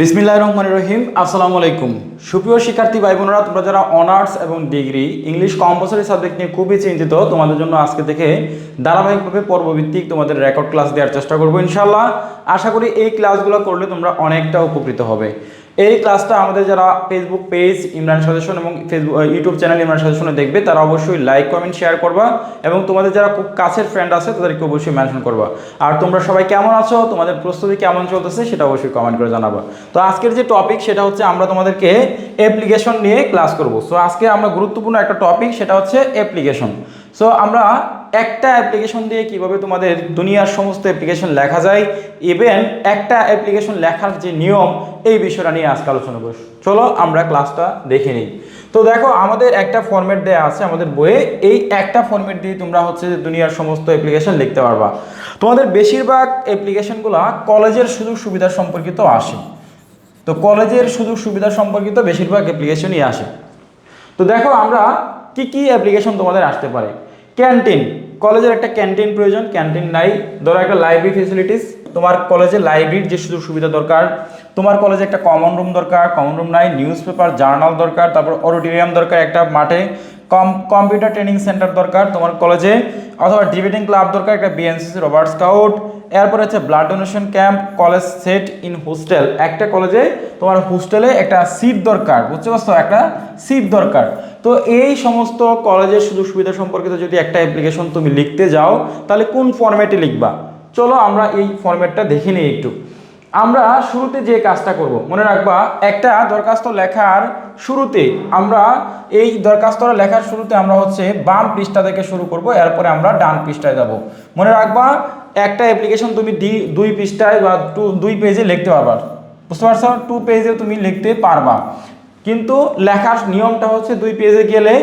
বিসমিল্লাহ রহমান রহিম। আসসালামু আলাইকুম। সুপ্রিয় শিক্ষার্থী ভাই বোনেরা তোমরা যারা অনার্স এবং ডিগ্রি ইংলিশ কম্পালসরি সাবজেক্ট নিয়ে খুবই চিন্তিত, তোমাদের জন্য আজকে থেকে ধারাবাহিকভাবে পর্বভিত্তিক তোমাদের রেকর্ড ক্লাস দেওয়ার চেষ্টা করব ইনশাল্লাহ আশা করি এই ক্লাসগুলো করলে তোমরা অনেকটা উপকৃত হবে। এই ক্লাসটা আমাদের যারা ফেসবুক পেজ ইমরান সাজেশন এবং ফেসবুক ইউটিউব চ্যানেল ইমরান সাজেশনে দেখবে, তারা অবশ্যই লাইক কমেন্ট শেয়ার করবা এবং তোমাদের যারা খুব কাছের ফ্রেন্ড আছে, তাদেরকে অবশ্যই মেনশন করবা। আর তোমরা সবাই কেমন আছো, তোমাদের প্রস্তুতি কেমন চলতেছে, সেটা অবশ্যই কমেন্ট করে জানাবা। তো আজকের যে টপিক সেটা হচ্ছে আমরা তোমাদেরকে অ্যাপ্লিকেশন নিয়ে ক্লাস করব। সো আজকে আমরা গুরুত্বপূর্ণ একটা টপিক সেটা হচ্ছে অ্যাপ্লিকেশন সো আমরা একটা অ্যাপ্লিকেশন দিয়ে কীভাবে তোমাদের দুনিয়ার সমস্ত অ্যাপ্লিকেশন লেখা যায় ইভেন একটা অ্যাপ্লিকেশন লেখার যে নিয়ম, এই বিষয়টা নিয়ে আজকে আলোচনা করব। চলো, আমরা ক্লাসটা দেখে নিই। তো দেখো, আমাদের একটা ফরম্যাট দেওয়া আছে আমাদের বইয়ে, এই একটা ফরম্যাট দিয়ে তোমরা হচ্ছে যে দুনিয়ার সমস্ত অ্যাপ্লিকেশন লিখতে পারবা। তোমাদের বেশিরভাগ অ্যাপ্লিকেশনগুলো কলেজের সুযোগ সুবিধা সম্পর্কিত আসে। তো কলেজের সুযোগ সুবিধা সম্পর্কিত বেশিরভাগ অ্যাপ্লিকেশনই আসে। তো দেখো আমরা কি কি অ্যাপ্লিকেশন তোমাদের আসতে পারে। ক্যান্টিন কলেজের একটা ক্যান্টিন প্রয়োজন ক্যান্টিন নাই। ধরো একটা লাইব্রেরি ফেসিলিটিস তোমার কলেজে লাইব্রেরির যে সুযোগ সুবিধা দরকার, তোমার কলেজে একটা কমন রুম দরকার কমন রুম নাই নিউজ পেপার জার্নাল দরকার, তারপর অডিটোরিয়াম দরকার একটা মাঠে কম কম্পিউটার ট্রেনিং সেন্টার দরকার, তোমার কলেজে, অথবা ডিবেটিং ক্লাব দরকার, একটা বিএনসিসি রবার্ট স্কাউট এরপর হচ্ছে blood donation camp college set in hostel একটা কলেজে তোমার হোস্টেলে একটা সিট দরকার, বুঝতে পারছ? একটা সিট দরকার। তো এই সমস্ত কলেজের সুযোগ সুবিধা সম্পর্কিত যদি একটা অ্যাপ্লিকেশন তুমি লিখতে যাও, তাহলে কোন ফরম্যাটে লিখবা? চলো আমরা এই ফরম্যাটটা দেখে নিই একটু। আমরা শুরুতে যে কাজটা করব, মনে রাখবা, একটা দরখাস্ত লেখার শুরুতে আমরা, এই দরখাস্তটা লেখার শুরুতে আমরা হচ্ছে বাম পৃষ্ঠা থেকে শুরু করব, এরপরে আমরা ডান পৃষ্ঠায় যাব। মনে রাখবা একটা অ্যাপ্লিকেশন তুমি দুই পৃষ্ঠায় বা টু, দুই পেজে লিখতে পারবা। বুঝতে পারছ? টু পেজে তুমি লিখতে পারবা। কিন্তু লেখার নিয়মটা হচ্ছে দুই পেজে গেলে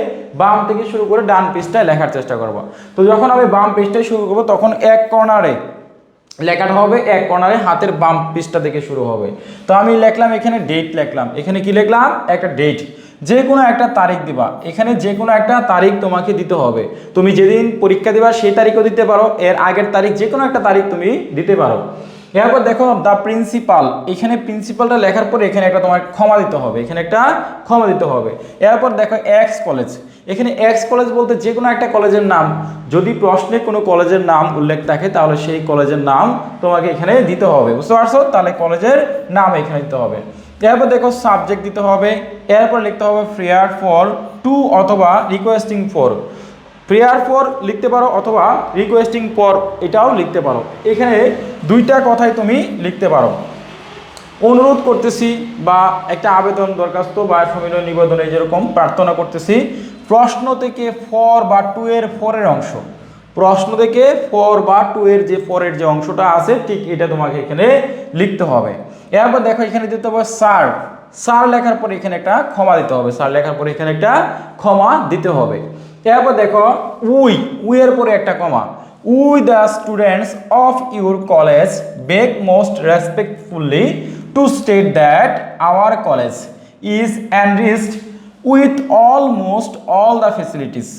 বাম থেকে শুরু করে ডান পৃষ্ঠায় লেখার চেষ্টা করব। তো যখন আমি বাম পৃষ্ঠায় শুরু করব, তখন এক কর্নারে লেখাটা হবে, এক কর্নারে হাতের বাম পৃষ্ঠা থেকে শুরু হবে। তো আমি লিখলাম, এখানে ডেট লিখলাম। এখানে কি লিখলাম? একটা ডেট যে কোনো একটা তারিখ দিবা। এখানে যে কোনো একটা তারিখ তোমাকে দিতে হবে। তুমি যেদিন পরীক্ষা দিবা, সেই তারিখও দিতে পারো। এর আগের তারিখ যে কোনো একটা তারিখ তুমি দিতে পারো। এরপর দেখো দ্য প্রিন্সিপাল এখানে প্রিন্সিপালটা লেখার পরে এখানে একটা তোমার ক্ষমা দিতে হবে। এখানে একটা ক্ষমা দিতে হবে। এরপর দেখো এক্স কলেজ এখানে এক্স কলেজ বলতে যে কোনো একটা কলেজের নাম। যদি প্রশ্নে কোনো কলেজের নাম উল্লেখ থাকে, তাহলে সেই কলেজের নাম তোমাকে এখানে দিতে হবে। বুঝতে পারছ? তাহলে কলেজের নাম এখানে দিতে হবে। এরপর দেখো সাবজেক্ট দিতে হবে, এরপর লিখতে হবে ফ্রেয়ার ফর টু অথবা রিকোয়েস্টিং ফর প্রেয়ার ফর লিখতে পারো অথবা রিকোয়েস্টিং ফর এটাও লিখতে পারো। এখানে দুইটা কথাই তুমি লিখতে পারো। অনুরোধ করতেছি বা একটা আবেদন দরখাস্ত বা সমিলন নিবেদনে যেরকম প্রার্থনা করতেছি, প্রশ্ন থেকে ফর বা টু এর ফরের অংশ। প্রশ্ন থেকে ফোর বা টু এর যে ফোরের যে অংশটা আছে, ঠিক এটা তোমাকে এখানে লিখতে হবে। এরপর দেখো এখানে দিতে হবে স্যার স্যার লেখার পরে এখানে একটা ক্ষমা দিতে হবে। স্যার লেখার পরে এখানে একটা ক্ষমা দিতে হবে। এরপর দেখো উই উইয়ের পরে একটা comma we the students of your college beg most respectfully to state that our college is enriched with almost all the facilities.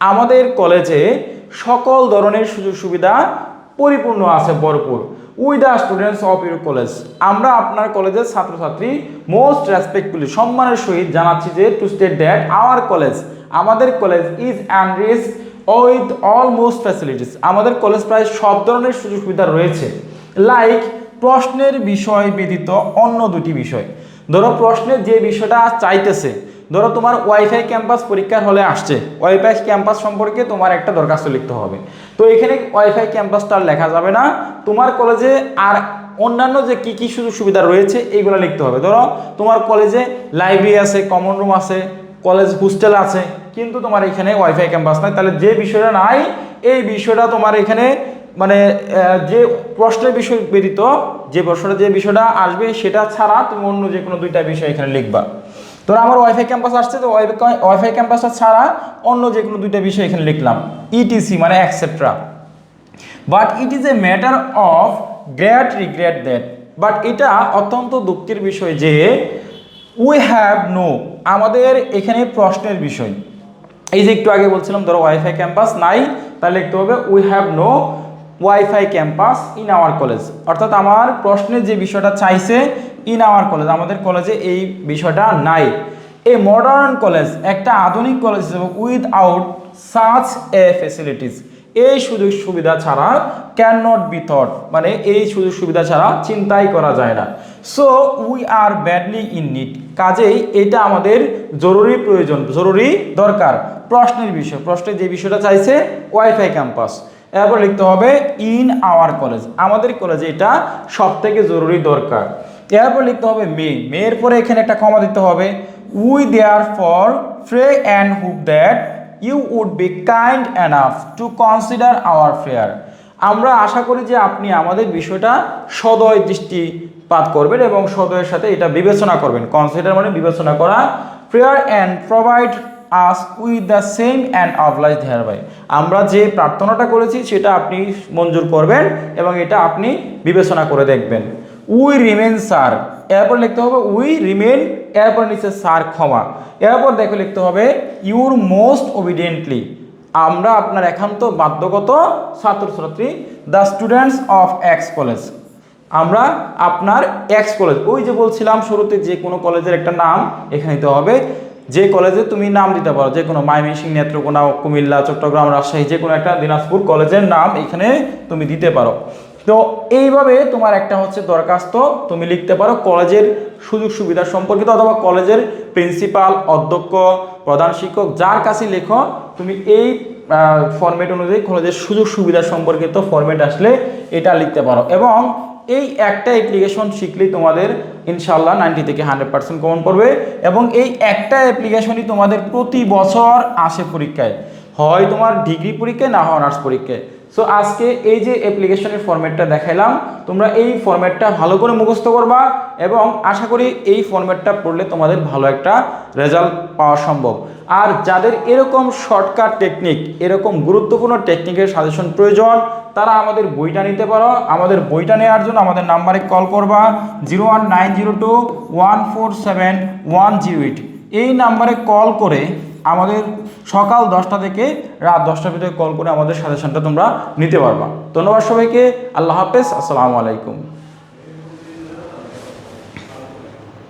আমাদের কলেজে সকল ধরনের সুযোগ সুবিধা পরিপূর্ণ আছে ভরপুর। We the students of your college আমরা আপনার কলেজের ছাত্রছাত্রী মোস্ট রেসপেক্টফুলি সম্মানের সহিত জানাচ্ছি যে to state that our college আমাদের college is enriched with almost facilities আমাদের কলেজ প্রায় সব ধরনের সুযোগ সুবিধা রয়েছে। লাইক প্রশ্নের বিষয় ব্যতীত অন্য দুটি বিষয়। ধরো প্রশ্নের যে বিষয়টা চাইতেছে ধরো তোমার ওয়াইফাই ক্যাম্পাস পরীক্ষার হলে আসছে। ওয়াইফাই ক্যাম্পাস সম্পর্কে তোমার একটা দরখাস্ত লিখতে হবে। তো এখানে ওয়াইফাই ক্যাম্পাসটা লেখা যাবে না। তোমার কলেজে আর অন্যান্য যে কি কি সুযোগ সুবিধা রয়েছে, এইগুলো লিখতে হবে। ধরো তোমার কলেজে লাইব্রেরি আছে কমন রুম আছে কলেজ হোস্টেল আছে, কিন্তু তোমার এখানে ওয়াইফাই ক্যাম্পাস নাই। তাহলে যে বিষয়টা নাই, এই বিষয়টা তোমার এখানে মানে যে প্রশ্নের বিষয় ব্যতীত, যে প্রশ্নটা, যে বিষয়টা আসবে সেটা ছাড়া তুমি অন্য যে কোনো দুইটা বিষয় এখানে লিখবা। ধরো আমার ওয়াইফাই ক্যাম্পাস আসছে, তো ওয়াইফাই ক্যাম্পাসটা ছাড়া অন্য যে কোনো দুইটা বিষয় এখানে লিখলাম। ইটিসি মানে et cetera but it is a matter of great regret that but এটা অত্যন্ত দুঃখের বিষয় যে উই হ্যাভ নো আমাদের এখানে প্রশ্নের বিষয়। এই যে একটু আগে বলছিলাম, ধরো ওয়াইফাই ক্যাম্পাস নাই, তাহলে লিখতে হবে we have no wifi campus in our college অর্থাৎ আমার প্রশ্নের যে বিষয়টা চাইছে ইন আওয়ার কলেজ, আমাদের কলেজে এই বিষয়টা নাই। এ মডার্ন কলেজ, একটা আধুনিক কলেজ হিসেবে with such a facilities এই সুযোগ সুবিধা ছাড়া ক্যান নট বি থট মানে এই সুযোগ সুবিধা ছাড়া চিন্তাই করা যায় না। So we are badly in need কাজেই এটা আমাদের জরুরি প্রয়োজন, জরুরি দরকার। প্রশ্নের বিষয়, প্রশ্নে যে বিষয়টা চাইছে ওয়াইফাই ক্যাম্পাস এরপর লিখতে হবে ইন আওয়ার কলেজ আমাদের কলেজে এটা সব থেকে জরুরি দরকার। এরপর লিখতে হবে মে মেয়ের পরে এখানে একটা কমা দিতে হবে। We therefore pray and hope that you would be kind enough to consider our fair আমরা আশা করি যে আপনি আমাদের বিষয়টা সদয় দৃষ্টিপাত করবেন এবং সদয়ের সাথে এটা বিবেচনা করবেন। কনসিডার মানে বিবেচনা করা। Fair and provide us with the same and oblige hereby আমরা যে প্রার্থনাটা করেছি সেটা আপনি মঞ্জুর করবেন এবং এটা আপনি বিবেচনা করে দেখবেন। উই রিমেন স্যার এরপর লিখতে হবে উই রিমেন, এরপর নিচে স্যার ক্ষমা। এরপর দেখো লিখতে হবে ইউর মোস্ট ওবিডিয়েন্টলি আমরা আপনার একান্ত বাধ্যগত ছাত্রছাত্রী the students of X college আমরা আপনার এক্স কলেজ ওই যে বলছিলাম শুরুতে যে কোনো কলেজের একটা নাম, এখানে দিতে হবে। যে কলেজে তুমি নাম দিতে পারো, যে কোনো মাইমিসিং নেত্রকোনা, কুমিল্লা, চট্টগ্রাম, রাজশাহী, যে কোনো একটা দিনাজপুর কলেজের নাম এখানে তুমি দিতে পারো। তো এইভাবে তোমার একটা হচ্ছে দরখাস্ত তুমি লিখতে পারো কলেজের সুযোগ সুবিধা সম্পর্কিত অথবা কলেজের প্রিন্সিপাল, অধ্যক্ষ, প্রধান শিক্ষক, যার কাছে লেখো, তুমি এই ফরম্যাট অনুযায়ী কলেজের সুযোগ সুবিধা সম্পর্কিত ফরম্যাট আসলে এটা লিখতে পারো। এবং এই একটা অ্যাপ্লিকেশন শিখলেই তোমাদের ইনশাল্লাহ নাইনটি থেকে হান্ড্রেড পার্সেন্ট কমন পড়বে এবং এই একটা অ্যাপ্লিকেশনই তোমাদের প্রতি বছর আসে পরীক্ষায়। হয় তোমার ডিগ্রি পরীক্ষায়, না হয় অনার্স পরীক্ষায়। সো আজকে এই যে অ্যাপ্লিকেশনের ফরম্যাটটা দেখাইলাম, তোমরা এই ফরম্যাটটা ভালো করে মুখস্থ করবা এবং আশা করি এই ফরম্যাটটা পড়লে তোমাদের ভালো একটা রেজাল্ট পাওয়া সম্ভব। আর যাদের এরকম শর্টকাট টেকনিক এরকম গুরুত্বপূর্ণ টেকনিকের সাজেশন প্রয়োজন, তারা আমাদের বইটা নিতে পারো। আমাদের বইটা নেওয়ার জন্য আমাদের নাম্বারে কল করবা zero one nine zero two one four seven one zero eight এই নাম্বারে কল করে আমাদের সকাল দশটা থেকে রাত দশটার ভিতরে কল করে আমাদের সাজেশনটা তোমরা নিতে পারবা। ধন্যবাদ সবাইকে। আল্লাহ হাফেজ। আসসালামু আলাইকুম।